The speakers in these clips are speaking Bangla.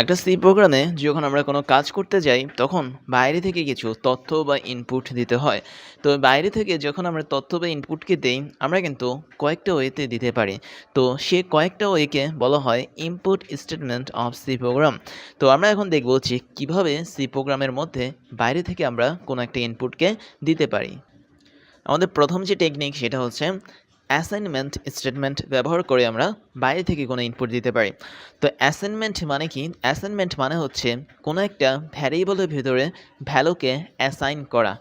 একটা সি প্রোগ্রামে যখন আমরা কোনো কাজ করতে যাই, তখন বাইরে থেকে কিছু তথ্য বা ইনপুট দিতে হয়। তো বাইরে থেকে যখন আমরা তথ্য বা ইনপুটকে দেই, আমরা কিন্তু কয়েকটা ওয়েতে দিতে পারি। তো সে কয়েকটা ওয়েকে বলা হয় input statement of C program তো আমরা এখন দেখব যে কীভাবে সি প্রোগ্রামের মধ্যে বাইরে থেকে আমরা কোনো একটা ইনপুটকে দিতে পারি। আমাদের প্রথম যে টেকনিক সেটা হচ্ছে অ্যাসাইনমেন্ট স্টেটমেন্ট ব্যবহার করে আমরা বাইরে থেকে কোনো ইনপুট দিতে পারি। তো অ্যাসাইনমেন্ট মানে কি? অ্যাসাইনমেন্ট মানে হচ্ছে কোনো একটা ভ্যারিয়েবলের ভিতরে ভ্যালুকে অ্যাসাইন করা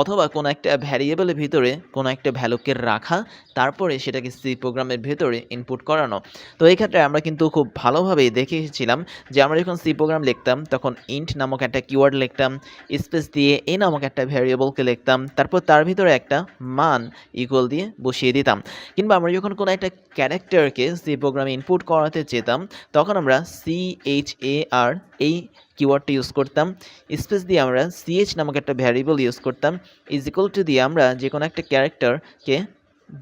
অথবা কোনো একটা ভ্যারিয়েবলের ভিতরে কোনো একটা ভ্যালুকে রাখা, তারপরে সেটাকে সি প্রোগ্রামের ভেতরে ইনপুট করানো। তো এই ক্ষেত্রে আমরা কিন্তু খুব ভালোভাবেই দেখে এসেছিলাম যে আমরা যখন সি প্রোগ্রাম লিখতাম, তখন ইন্ট নামক একটা কিওয়ার্ড লিখতাম স্পেস দিয়ে এ নামক একটা ভ্যারিয়েবলকে লিখতাম, তারপর তার ভিতরে একটা মান ইকুয়াল দিয়ে বসিয়ে দিতাম। কিংবা আমরা যখন কোনো একটা ক্যারেক্টারকে সি প্রোগ্রামে ইনপুট করাতে যেতাম, তখন আমরা সি এইচ এ আর এই কিওয়ার্ডটা ইউজ করতাম। স্পেস দিয়ে আমরা সিএইচ নামক একটা ভ্যারিয়েবল ইউজ করতাম। ইজ টু দিয়ে আমরা যে কোনো একটা ক্যারেক্টারকে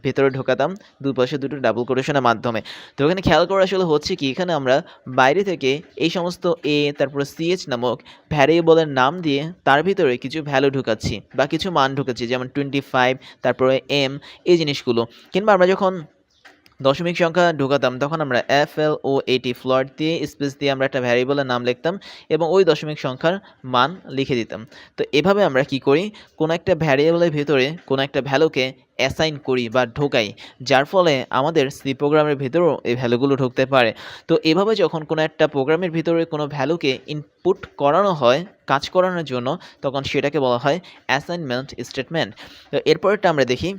ভেতরে ঢোকাতাম, দুপাশে দুটো ডাবল কোটেশনের মাধ্যমে। তো এখানে খেয়াল করা আসলে হচ্ছে কি, এখানে আমরা বাইরে থেকে এই সমস্ত এ তারপরে সিএইচ নামক ভ্যারিয়েবলের নাম দিয়ে তার ভিতরে কিছু ভ্যালু ঢুকাচ্ছি বা কিছু মান ঢুকাচ্ছি, যেমন টোয়েন্টি ফাইভ তারপরে এম এই জিনিসগুলো। কিংবা আমরা যখন দশমিক সংখ্যা ঢোকাতাম, তখন আমরা এফ এল ও এটি ফ্লট দিয়ে স্পেস দিয়ে আমরা একটা ভ্যারিয়েবলের নাম লিখতাম এবং ওই দশমিক সংখ্যার মান লিখে দিতাম। তো এভাবে আমরা কি করি? কোনো একটা ভ্যারিয়েবলের ভিতরে কোনো একটা ভ্যালুকে অ্যাসাইন করি বা ঢোকাই, যার ফলে আমাদের সি প্রোগ্রামের ভিতরেও এই ভ্যালুগুলো ঢুকতে পারে। তো এভাবে যখন কোনো একটা প্রোগ্রামের ভিতরে কোনো ভ্যালুকে ইনপুট করানো হয়, কাজ করানোর জন্য, তখন সেটাকে বলা হয় অ্যাসাইনমেন্ট স্টেটমেন্ট তো এরপরটা আমরা দেখি।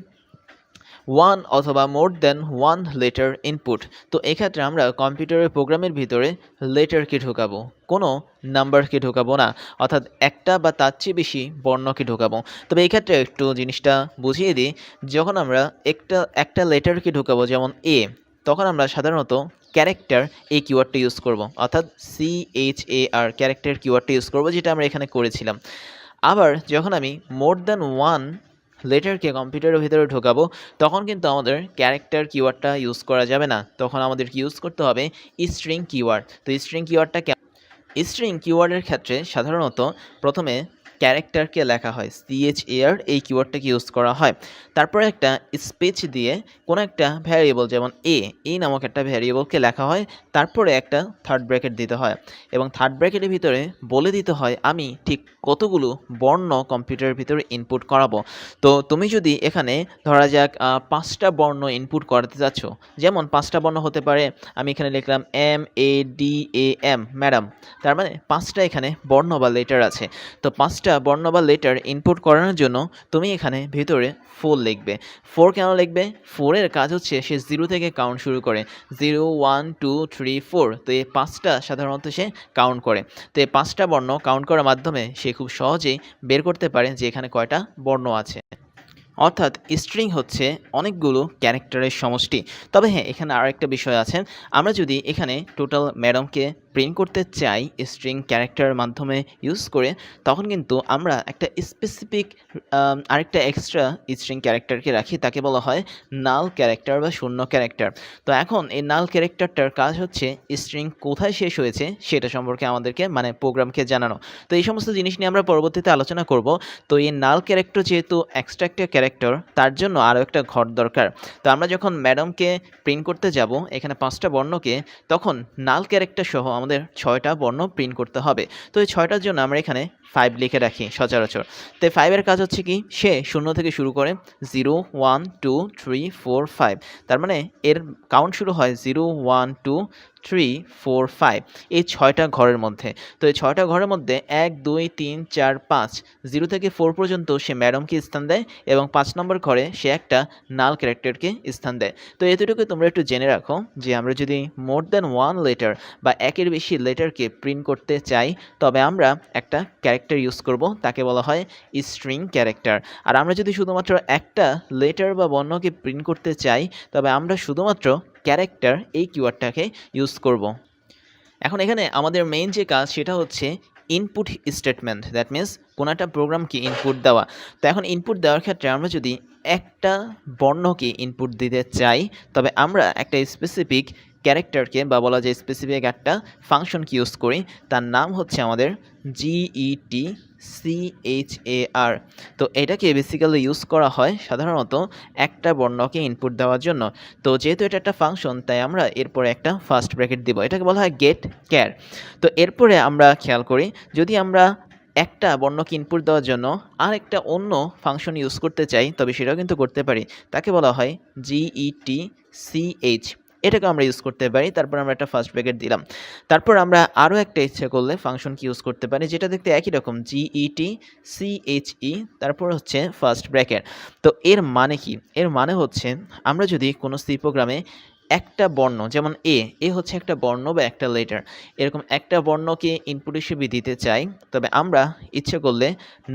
ওয়ান অথবা more then one letter input তো এক্ষেত্রে আমরা কম্পিউটারের প্রোগ্রামের ভিতরে লেটারকে ঢোকাবো? কোনো নাম্বারকে ঢোকাবো না। অর্থাৎ একটা বা তার চেয়ে বেশি বর্ণকে ঢোকাবো। তবে এই ক্ষেত্রে একটু জিনিসটা বুঝিয়ে দিই, যখন আমরা একটা একটা লেটারকে ঢোকাবো, যেমন এ তখন আমরা সাধারণত ক্যারেক্টার এই কিওয়ার্ডটা ইউজ করব। অর্থাৎ C H A R character কিওয়ার্ডটা use করব, যেটা আমরা এখানে করেছিলাম। আবার যখন আমি মোর দ্যান ওয়ান লেটারকে কম্পিউটারের ভিতরে ঢোকাবো, তখন কিন্তু আমাদের ক্যারেক্টার কিওয়ার্ডটা ইউজ করা যাবে না। তখন আমাদের ইউজ করতে হবে? স্ট্রিং কিওয়ার্ড তো স্ট্রিং কিওয়ার্ডটা স্ট্রিং কিওয়ার্ডের ক্ষেত্রে সাধারণত প্রথমে ক্যারেক্টারকে লেখা হয় সিএইচএআর এই কিওয়ার্ডটাকে ইউজ করা হয়। তারপরে একটা স্পেচ দিয়ে কোনো একটা ভ্যারিয়েবল, যেমন এ এই নামক একটা ভ্যারিয়েবলকে লেখা হয়, তারপরে একটা থার্ড ব্র্যাকেট দিতে হয়। এবং থার্ড ব্র্যাকেটের ভিতরে বলে দিতে হয়, আমি ঠিক কতগুলো বর্ণ কম্পিউটারের ভিতরে ইনপুট করাবো। তো তুমি যদি এখানে ধরা যাক পাঁচটা বর্ণ ইনপুট করাতে যাচ্ছ যেমন পাঁচটা বর্ণ হতে পারে, আমি এখানে লিখলাম M A D A M madam তার মানে পাঁচটা এখানে বর্ণ বা লেটার আছে। তো পাঁচটা বর্ণ বা লেটার ইনপুট করানোর জন্য তুমি এখানে ভিতরে ফোর লিখবে। ফোর কেন লিখবে? ফোরের কাজ হচ্ছে সে জিরো থেকে কাউন্ট শুরু করে। Zero one two three four তো এই পাঁচটা সাধারণত সে কাউন্ট করে। তো এই পাঁচটা বর্ণ কাউন্ট করার মাধ্যমে সে খুব সহজেই বের করতে পারে যে এখানে কয়টা বর্ণ আছে। অর্থাৎ স্ট্রিং হচ্ছে অনেকগুলো ক্যারেক্টারের সমষ্টি। তবে হ্যাঁ এখানে আর একটা বিষয় আছে। আমরা যদি এখানে টোটাল ম্যাডামকে প্রিন্ট করতে চাই স্ট্রিং ক্যারেক্টারের মাধ্যমে ইউজ করে, তখন কিন্তু আমরা একটা স্পেসিফিক আরেকটা এক্সট্রা স্ট্রিং ক্যারেক্টারকে রাখি, তাকে বলা হয় নাল ক্যারেক্টার বা শূন্য ক্যারেক্টার তো এখন এই নাল ক্যারেক্টারটার কাজ হচ্ছে স্ট্রিং কোথায় শেষ হয়েছে সেটা সম্পর্কে আমাদেরকে মানে প্রোগ্রামকে জানানো। তো এই সমস্ত জিনিস নিয়ে আমরা পরবর্তীতে আলোচনা করব। তো এই নাল ক্যারেক্টার যেহেতু এক্সট্রা একটা ক্যারেক্টার তার জন্য আরও একটা ঘর দরকার। তো আমরা যখন ম্যাডামকে প্রিন্ট করতে যাব, এখানে পাঁচটা বর্ণকে, তখন নাল ক্যারেক্টার সহ আমাদের ছয়টা বর্ণ প্রিন্ট করতে হবে। তো এই ছয়টার জন্য আমরা এখানে ফাইভ লিখে রাখি সচরাচর। তো ফাইভের কাজ হচ্ছে কি? সে শূন্য থেকে শুরু করে zero one two three four five তার মানে এর কাউন্ট শুরু হয় zero one two three four five এই ছয়টা ঘরের মধ্যে। তো এই ছয়টা ঘরের মধ্যে এক, দুই, তিন, চার, পাঁচ জিরো থেকে ফোর পর্যন্ত সে ম্যাডামকে স্থান দেয় এবং পাঁচ নম্বর ঘরে সে একটা নাল ক্যারেক্টারকে স্থান দেয়। তো এতটুকু তোমরা একটু জেনে রাখো যে আমরা যদি মোর দ্যান ওয়ান লেটার বা একের বেশি লেটারকে প্রিন্ট করতে চাই, তবে আমরা একটা ক্যারেক্টার ইউজ করব, তাকে বলা হয় স্ট্রিং ক্যারেক্টার আর আমরা যদি শুধুমাত্র একটা লেটার বা বর্ণকে প্রিন্ট করতে চাই, তবে আমরা শুধুমাত্র ক্যারেক্টার এই কিওয়ার্ডটাকে ইউজ করব। এখন এখানে আমাদের মেইন যে কাজ সেটা হচ্ছে ইনপুট স্টেটমেন্ট দ্যাট মিন্স কোনো একটা প্রোগ্রামকে ইনপুট দেওয়া। তো এখন ইনপুট দেওয়ার ক্ষেত্রে আমরা যদি একটা বর্ণকে ইনপুট দিতে চাই, তবে আমরা একটা স্পেসিফিক ক্যারেক্টারকে বা বলা যায় স্পেসিফিক একটা ফাংশনকে ইউজ করি। তার নাম হচ্ছে আমাদের জিইটি সিএইচএআর তো এটাকে বেসিক্যালি ইউজ করা হয় সাধারণত একটা বর্ণকে ইনপুট দেওয়ার জন্য। তো যেহেতু এটা একটা ফাংশন তাই আমরা এরপরে একটা ফার্স্ট ব্র্যাকেট দিব। এটাকে বলা হয় গেট ক্যার তো এরপরে আমরা খেয়াল করি, যদি আমরা একটা বর্ণকে ইনপুট দেওয়ার জন্য আরেকটা অন্য ফাংশন ইউজ করতে চাই, তবে সেটাও কিন্তু করতে পারি। তাকে বলা হয় E জিইটি সিএইচ এটাকে আমরা ইউজ করতে পারি। তারপর আমরা একটা ফার্স্ট ব্র্যাকেট দিলাম। তারপর আমরা আরও একটা ইচ্ছা করলে ফাংশনকে ইউজ করতে পারি, যেটা দেখতে একই রকম E জিইটি সিএইচই তারপর হচ্ছে ফার্স্ট ব্র্যাকেট তো এর মানে কি? এর মানে হচ্ছে আমরা যদি কোনো সি প্রোগ্রামে একটা বর্ণ, যেমন এ এ হচ্ছে একটা বর্ণ বা একটা লেটার এরকম একটা বর্ণকে ইনপুট হিসেবে দিতে চাই, তবে আমরা ইচ্ছে করলে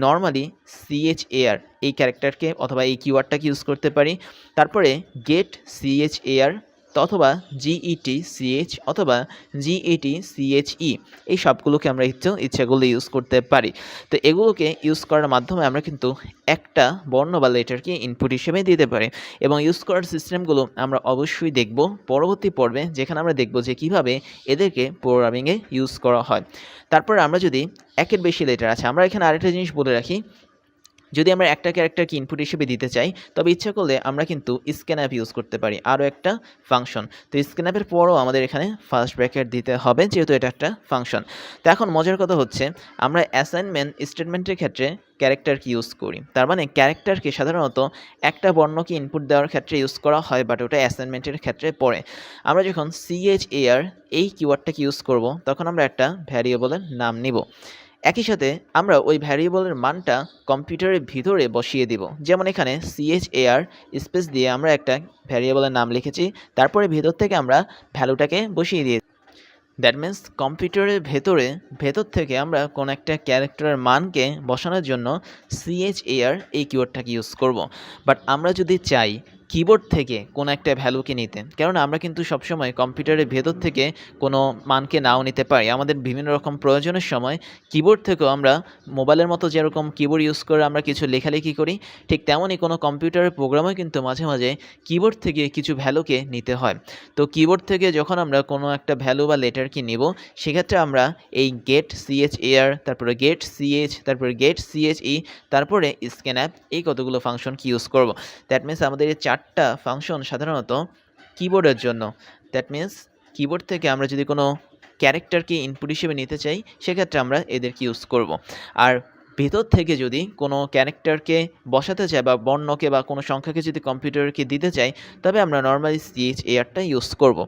নর্মালি সিএইচএআর এই ক্যারেক্টারকে অথবা এই কিওয়ার্ডটাকে ইউজ করতে পারি। তারপরে get C H A R অথবা G E T C H অথবা G E T C H E এই সবগুলোকে আমরা ইচ্ছে ইচ্ছা করলে ইউজ করতে পারি। তো এগুলোকে ইউজ করার মাধ্যমে আমরা কিন্তু একটা বর্ণ বা লেটারকে ইনপুট হিসেবে দিতে পারি এবং ইউজ করার সিস্টেমগুলো আমরা অবশ্যই দেখব পরবর্তী পর্বে যেখানে আমরা দেখব যে কীভাবে এদেরকে প্রোগ্রামিংয়ে ইউজ করা হয়। তারপর আমরা যদি একের বেশি লেটার আছে, আমরা এখানে আরেকটা জিনিস বলে রাখি যদি আমরা একটা ক্যারেক্টারকে ইনপুট হিসেবে দিতে চাই, তবে ইচ্ছা করলে আমরা কিন্তু স্ক্যানঅ্যাপ ইউজ করতে পারি। আরও একটা ফাংশন তো স্ক্যান স্ক্যানঅ্যাপের পরও আমাদের এখানে ফার্স্ট ব্র্যাকেট দিতে হবে, যেহেতু এটা একটা ফাংশন তো এখন মজার কথা হচ্ছে, আমরা অ্যাসাইনমেন্ট স্টেটমেন্টের ক্ষেত্রে ক্যারেক্টারকে ইউজ করি। তার মানে ক্যারেক্টারকে সাধারণত একটা বর্ণকে ইনপুট দেওয়ার ক্ষেত্রে ইউজ করা হয় বাট ওটা অ্যাসাইনমেন্টের ক্ষেত্রে পড়ে। আমরা যখন সিএইচএআর এই কিওয়ার্ডটাকে ইউজ করব, তখন আমরা একটা ভ্যারিয়েবলের নাম নিব। একই সাথে আমরা ওই ভ্যারিয়েবলের মানটা কম্পিউটারের ভিতরে বসিয়ে দিব। যেমন এখানে সিএইচএআর স্পেস দিয়ে আমরা একটা ভ্যারিয়েবলের নাম লিখেছি, তারপরে ভেতর থেকে আমরা ভ্যালুটাকে বসিয়ে দিয়ে দ্যাট মিন্স কম্পিউটারের ভেতরে, ভেতর থেকে আমরা কোনো একটা ক্যারেক্টারের মানকে বসানোর জন্য সিএইচএআর এই কিওয়ার্ডটাকে ইউজ করব। বাট আমরা যদি চাই কিবোর্ড থেকে কোনো একটা ভ্যালুকে নিতে কারণ আমরা কিন্তু সবসময় কম্পিউটারের ভেতর থেকে কোনো মানকে নাও নিতে পারি। আমাদের বিভিন্ন রকম প্রয়োজনের সময় কিবোর্ড থেকেও আমরা মোবাইলের মতো যেরকম কিবোর্ড ইউজ করে আমরা কিছু লেখালেখি করি, ঠিক তেমনই কোনো কম্পিউটারের প্রোগ্রামও কিন্তু মাঝে মাঝে কিবোর্ড থেকে কিছু ভ্যালুকে নিতে হয়। তো কিবোর্ড থেকে যখন আমরা কোনো একটা ভ্যালু বা লেটারকে নিব, সেক্ষেত্রে আমরা এই গেট সিএইচ এআর তারপরে গেট সিএইচ তারপরে গেট সিএইচই তারপরে স্ক্যান অ্যাপ এই কতগুলো ফাংশন কি ইউজ করব। দ্যাট মিন্স আমাদের এই চারটা ফাংশন সাধারণত কিবোর্ডের জন্য দ্যাট মিন্স কিবোর্ড থেকে আমরা যদি কোনো ক্যারেক্টারকে ইনপুট হিসেবে নিতে চাই, সেক্ষেত্রে আমরা এদেরকে ইউজ করব আর ভেতর থেকে যদি কোনো ক্যারেক্টারকে বসাতে চাই বা বর্ণকে বা কোনো সংখ্যাকে যদি কম্পিউটারকে দিতে চাই, তবে আমরা নর্মালি সিএইচ এয়ারটা ইউজ করব।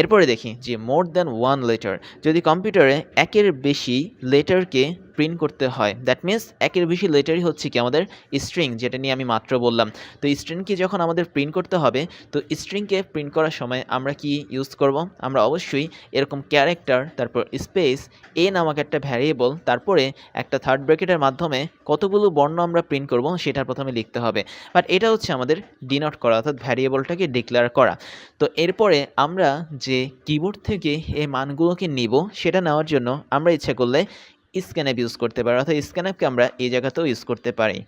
এরপরে দেখি যে মোর দ্যান ওয়ান লেটার যদি কম্পিউটারে একের বেশি লেটারকে প্রিন্ট করতে হয়। দ্যাট মিন্স একের বেশি লেটারই হচ্ছে কি আমাদের স্ট্রিং যেটা নিয়ে আমি মাত্র বললাম। তো স্ট্রিংকে যখন আমাদের প্রিন্ট করতে হবে, তো স্ট্রিংকে প্রিন্ট করার সময় আমরা কি ইউজ করব? আমরা অবশ্যই এরকম ক্যারেক্টার তারপর স্পেস এ নামক একটা ভ্যারিয়েবল তারপরে একটা থার্ড ব্র্যাকেটের মাধ্যমে কতগুলো বর্ণ আমরা প্রিন্ট করব সেটা প্রথমে লিখতে হবে। বাট এটা হচ্ছে আমাদের ডিনোট করা, অর্থাৎ ভ্যারিয়েবলটাকে ডিক্লেয়ার করা। তো এরপরে আমরা যে কিবোর্ড থেকে এই মানগুলোকে নিব, সেটা নেওয়ার জন্য আমরা ইচ্ছা করলে স্ক্যানঅ্যাপ ইউজ করতে পারি অর্থাৎ স্ক্যানঅ্যাপকে আমরা এই জায়গাতেও ইউজ করতে পারি।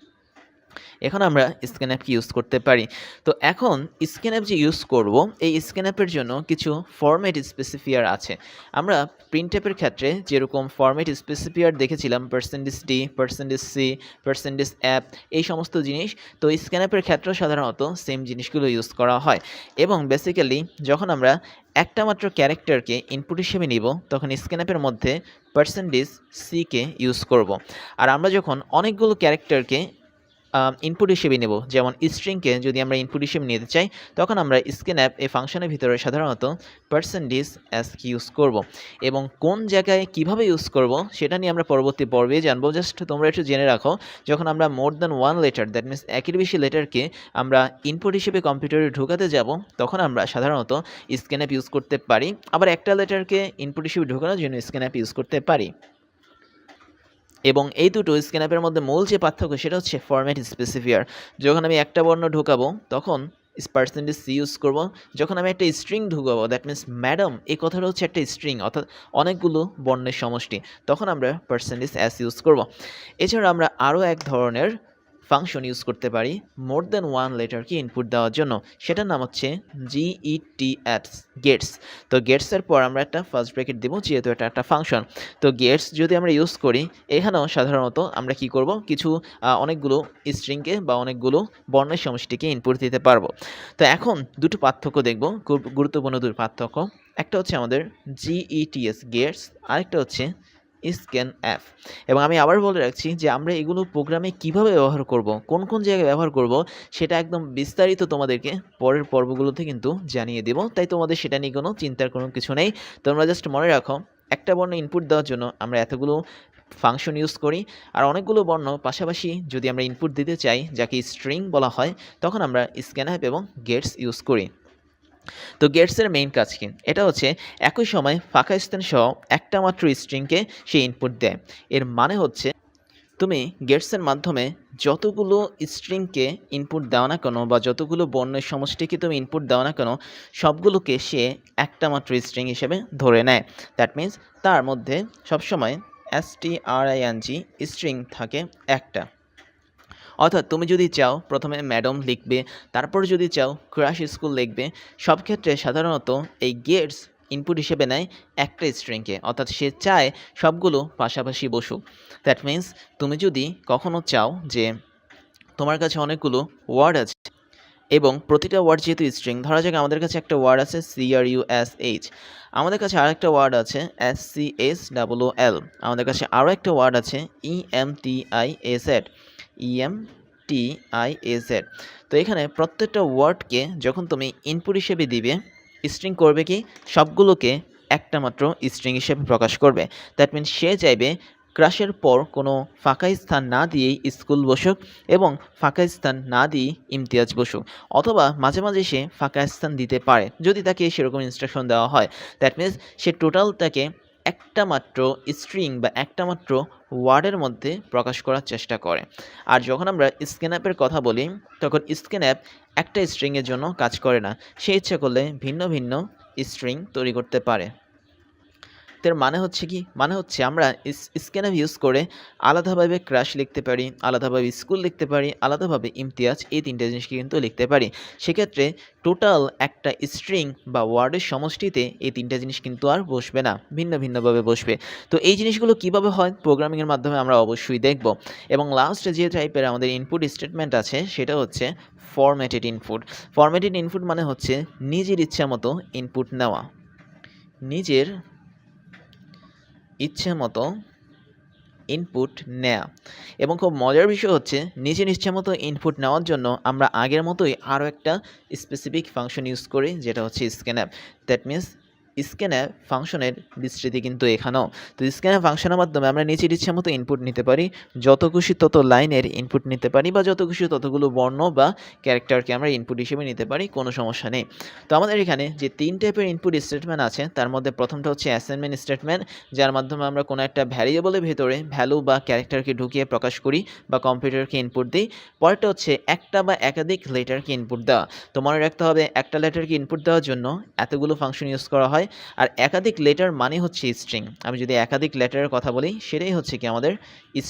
এখন আমরা স্ক্যানঅ্যাপকে ইউজ করতে পারি? তো এখন স্ক্যানঅ্যাপ যে ইউজ করব, এই স্ক্যানঅ্যাপের জন্য কিছু ফরম্যাট স্পেসিফিয়ার আছে। আমরা প্রিন্ট অ্যাপের ক্ষেত্রে যেরকম ফরম্যাট স্পেসিফিয়ার দেখেছিলাম percentage d percentage c percentage f এই সমস্ত জিনিস, তো স্ক্যানঅ্যাপের ক্ষেত্রেও সাধারণত সেম জিনিসগুলো ইউজ করা হয়। এবং বেসিক্যালি যখন আমরা একটা মাত্র ক্যারেক্টারকে ইনপুট হিসেবে নিব, তখন স্ক্যানঅ্যাপের মধ্যে পার্সেন্টেজ সিকে ইউজ করব। আর আমরা যখন অনেকগুলো ক্যারেক্টারকে ইনপুট হিসেবে নেব। যেমন স্ট্রিংকে যদি আমরা ইনপুট হিসেবে নিতে চাই, তখন আমরা স্ক্যান অ্যাপ এই ফাংশনের ভিতরে সাধারণত পার্সেন্টেজ অ্যাস ইউজ করব। এবং কোন জায়গায় কীভাবে ইউজ করব, সেটা নিয়ে আমরা পরবর্তী পর্বে জানব। জাস্ট তোমরা একটু জেনে রাখো, যখন আমরা more than one letter that means একের বেশি লেটারকে আমরা ইনপুট হিসেবে কম্পিউটারে ঢোকাতে যাব, তখন আমরা সাধারণত স্ক্যান অ্যাপ ইউজ করতে পারি। আবার একটা লেটারকে ইনপুট হিসেবে ঢোকানোর জন্য স্ক্যান অ্যাপ ইউজ করতে পারি। এবং এই দুটো স্ক্যান অ্যাপের মধ্যে মূল যে পার্থক্য সেটা হচ্ছে ফরম্যাট স্পেসিফিয়ার যখন আমি একটা বর্ণ ঢুকাবো, তখন পার্সেন্টেজ সি ইউজ করব। যখন আমি একটা স্ট্রিং ঢুকাবো দ্যাট মিনস ম্যাডাম এই কথাটা হচ্ছে একটা স্ট্রিং অর্থাৎ অনেকগুলো বর্ণের সমষ্টি, তখন আমরা পার্সেন্টেজ অ্যাস ইউজ করব। এছাড়া আমরা আরও এক ধরনের ফাংশন ইউজ করতে পারি মোর দ্যান ওয়ান লেটারকে ইনপুট দেওয়ার জন্য। সেটার নাম হচ্ছে জিইটি অ্যাটস গেটস তো গেটসের পর আমরা একটা ফার্স্ট ব্র্যাকেট দেবো, যেহেতু এটা একটা ফাংশন তো গেটস যদি আমরা ইউজ করি, এখানেও সাধারণত আমরা কি করব? কিছু অনেকগুলো স্ট্রিংকে বা অনেকগুলো বর্ণের সমষ্টিকে ইনপুট দিতে পারব। তো এখন দুটো পার্থক্য দেখব, খুব গুরুত্বপূর্ণ দুটো পার্থক্য। একটা হচ্ছে আমাদের জিইটিএস গেটস আরেকটা হচ্ছে স্ক্যান অ্যাপ এবং আমি আবার বলে রাখছি যে আমরা এগুলো প্রোগ্রামে কীভাবে ব্যবহার করব, কোন কোন জায়গায় ব্যবহার করব, সেটা একদম বিস্তারিত তোমাদেরকে পরের পর্বগুলোতে কিন্তু জানিয়ে দেব। তাই তোমাদের সেটা নিয়ে কোনো চিন্তার কোনো কিছু নেই। তোমরা জাস্ট মনে রাখো, একটা বর্ণ ইনপুট দেওয়ার জন্য আমরা এতগুলো ফাংশন ইউজ করি। আর অনেকগুলো বর্ণ পাশাপাশি যদি আমরা ইনপুট দিতে চাই, যাকে স্ট্রিং বলা হয়, তখন আমরা স্ক্যান অ্যাপ এবং গেটস ইউজ করি। তো গেটসের মেইন কাজ কি? এটা হচ্ছে একই সময় ফাঁকা স্থান সহ একটা মাত্র স্ট্রিংকে সে ইনপুট দেয়। এর মানে হচ্ছে তুমি গেটসের মাধ্যমে যতগুলো স্ট্রিংকে ইনপুট দাও না কেন বা যতগুলো বর্ণের সমষ্টিকে তুমি ইনপুট দাও না কেন, সবগুলোকে সে একটা মাত্র স্ট্রিং হিসেবে ধরে নেয়। দ্যাট মিন্স তার মধ্যে সবসময় S T R I N G string থাকে একটা। অর্থাৎ তুমি যদি চাও, প্রথমে ম্যাডাম লিখবে, তারপর যদি চাও ক্রাশ স্কুল লিখবে, সব ক্ষেত্রে সাধারণত এই গেটস ইনপুট হিসেবে নেয় একটা স্ট্রিংকে অর্থাৎ সে চায় সবগুলো পাশাপাশি বসুক। দ্যাট মিন্স তুমি যদি কখনো চাও যে তোমার কাছে অনেকগুলো ওয়ার্ড আছে এবং প্রতিটা ওয়ার্ড যেহেতু স্ট্রিং ধরা যাক আমাদের কাছে একটা ওয়ার্ড আছে C R U S H আমাদের কাছে আরেকটা ওয়ার্ড আছে S C S double O L আমাদের কাছে আরও একটা ওয়ার্ড আছে E M T I S add E M T I Z তো এখানে প্রত্যেকটা ওয়ার্ডকে যখন তুমি ইনপুট হিসেবে দিবে স্ট্রিং করবে কি? সবগুলোকে একটা মাত্র স্ট্রিং হিসেবে প্রকাশ করবে। দ্যাট মিনস সে চাইবে ক্রাশের পর কোনো ফাঁকা স্থান না দিয়েই স্কুল বসুক এবং ফাঁকা স্থান না দিয়েই ইমতিয়াজ বসুক। অথবা মাঝে মাঝে সে ফাঁকা স্থান দিতে পারে। যদি তাকে সেরকম ইনস্ট্রাকশন দেওয়া হয় দ্যাট মিনস সে টোটালটাকে একটা মাত্র স্ট্রিং বা একটা মাত্র ওয়ার্ডের মধ্যে প্রকাশ করার চেষ্টা করে। আর যখন আমরা স্ক্যান অ্যাপের কথা বলি, তখন স্ক্যান অ্যাপ একটা স্ট্রিংয়ের জন্য কাজ করে না। সে ইচ্ছা করলে ভিন্ন ভিন্ন স্ট্রিং তৈরি করতে পারে। এর মানে হচ্ছে কি? মানে হচ্ছে আমরা স্ক্যান অ্যাপ ইউজ করে আলাদাভাবে ক্রাশ লিখতে পারি, আলাদাভাবে স্কুল লিখতে পারি, আলাদাভাবে ইমতিয়াজ এই তিনটে জিনিসকে কিন্তু লিখতে পারি। সেক্ষেত্রে টোটাল একটা স্ট্রিং বা ওয়ার্ডের সমষ্টিতে এই তিনটা জিনিস কিন্তু আর বসবে না, ভিন্ন ভিন্নভাবে বসবে। তো এই জিনিসগুলো কীভাবে হয়? প্রোগ্রামিংয়ের মাধ্যমে আমরা অবশ্যই দেখব। এবং লাস্টে যে টাইপের আমাদের ইনপুট স্টেটমেন্ট আছে, সেটা হচ্ছে ফরম্যাটেড ইনপুট ফরম্যাটেড ইনপুট মানে হচ্ছে নিজের ইচ্ছা মতো ইনপুট নেওয়া। নিজের ইচ্ছে মতো ইনপুট নেয়া। এবং খুব মজার বিষয় হচ্ছে নিজের ইচ্ছে মতো ইনপুট নেওয়ার জন্য আমরা আগের মতোই আরও একটা স্পেসিফিক ফাংশন ইউজ করি, যেটা হচ্ছে scanf that means scanf ফাংশনের বিস্তৃতি কিন্তু এখানেও। তো স্ক্যান অ্যাপ ফাংশনের মাধ্যমে আমরা নিজের ইচ্ছে মতো ইনপুট নিতে পারি। যত খুশি তত লাইনের ইনপুট নিতে পারি বা যত খুশি ততগুলো বর্ণ বা ক্যারেক্টারকে আমরা ইনপুট হিসেবে নিতে পারি, কোনো সমস্যা নেই। তো আমাদের এখানে যে তিন টাইপের ইনপুট স্টেটমেন্ট আছে, তার মধ্যে প্রথমটা হচ্ছে অ্যাসাইনমেন্ট স্টেটমেন্ট যার মাধ্যমে আমরা কোনো একটা ভ্যারিয়েবলের ভেতরে ভ্যালু বা ক্যারেক্টারকে ঢুকিয়ে প্রকাশ করি বা কম্পিউটারকে ইনপুট দিই। পরেরটা হচ্ছে একটা বা একাধিক লেটারকে ইনপুট দেওয়া। তো মনে রাখতে হবে, একটা লেটারকে ইনপুট দেওয়ার জন্য এতগুলো ফাংশন ইউজ করা হয় আর একাধিক লেটার মানে হচ্ছে স্ট্রিং আমি যদি একাধিক লেটারের কথা বলি, সেটাই হচ্ছে কি আমাদের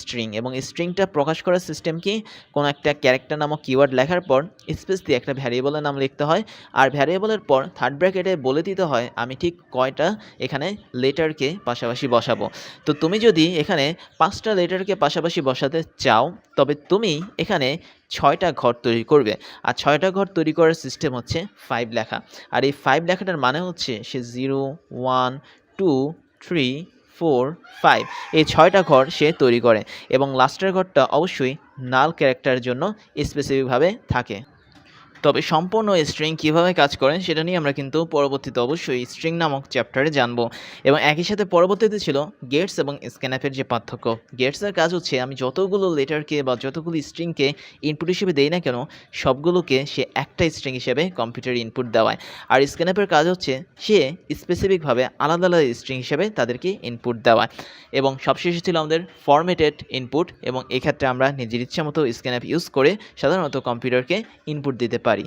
স্ট্রিং এবং স্ট্রিংটা প্রকাশ করার সিস্টেম কি? কোনো একটা ক্যারেক্টার নামক কিওয়ার্ড লেখার পর স্পেস দিয়ে একটা ভ্যারিয়েবলের নাম লিখতে হয়। আর ভ্যারিয়েবলের পর থার্ড ব্র্যাকেটে বলে দিতে হয়, আমি ঠিক কয়টা এখানে লেটারকে পাশাপাশি বসাবো। তো তুমি যদি এখানে পাঁচটা লেটারকে পাশাপাশি বসাতে চাও তবে তুমি এখানে ছয়টা ঘর তৈরি করবে। আর ছয়টা ঘর তৈরি করার সিস্টেম হচ্ছে ফাইভ লেখা। আর এই ফাইভ লেখাটার মানে হচ্ছে সে zero one two three four five এই ছয়টা ঘর সে তৈরি করে এবং লাস্টের ঘরটা অবশ্যই নাল ক্যারেক্টারের জন্য স্পেসিফিকভাবে থাকে। তবে সম্পূর্ণ স্ট্রিং কীভাবে কাজ করেন সেটা নিয়ে আমরা কিন্তু পরবর্তীতে অবশ্যই স্ট্রিং নামক চ্যাপ্টারে জানব। এবং একই সাথে পরবর্তীতে ছিল গেটস এবং স্ক্যানাপের যে পার্থক্য। গেটসের কাজ হচ্ছে আমি যতগুলো লেটারকে বা যতগুলো স্ট্রিংকে ইনপুট হিসেবে দেই না কেন, সবগুলোকে সে একটা স্ট্রিং হিসেবে কম্পিউটারে ইনপুট দেওয়ায়। আর স্ক্যানাপের কাজ হচ্ছে সে স্পেসিফিকভাবে আলাদা আলাদা স্ট্রিং হিসেবে তাদেরকে ইনপুট দেওয়ায়। এবং সবশেষে ছিল আমাদের ফরম্যাটেড ইনপুট এবং এক্ষেত্রে আমরা নিজের ইচ্ছা মতো স্ক্যানাপ ইউজ করে সাধারণত কম্পিউটারকে ইনপুট দিতে পারি। পারি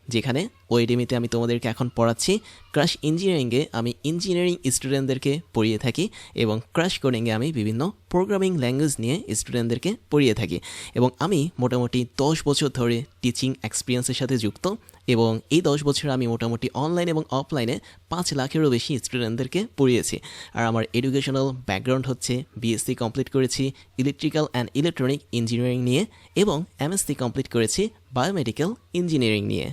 যেখানে ওয়েডেমিতে আমি তোমাদেরকে এখন পড়াচ্ছি ক্রাশ ইঞ্জিনিয়ারিংয়ে আমি ইঞ্জিনিয়ারিং স্টুডেন্টদেরকে পড়িয়ে থাকি এবং ক্রাশ কোডিংয়ে আমি বিভিন্ন প্রোগ্রামিং ল্যাঙ্গুয়েজ নিয়ে স্টুডেন্টদেরকে পড়িয়ে থাকি। এবং আমি মোটামুটি দশ বছর ধরে টিচিং এক্সপিরিয়েন্সের সাথে যুক্ত এবং এই দশ বছর আমি মোটামুটি অনলাইন এবং অফলাইনে পাঁচ লাখেরও বেশি স্টুডেন্টদেরকে পড়িয়েছি। আর আমার এডুকেশনাল ব্যাকগ্রাউন্ড হচ্ছে বিএসসি কমপ্লিট করেছি ইলেকট্রিক্যাল অ্যান্ড ইলেকট্রনিক ইঞ্জিনিয়ারিং নিয়ে এবং এমএসসি কমপ্লিট করেছি বায়োমেডিক্যাল ইঞ্জিনিয়ারিং নিয়ে।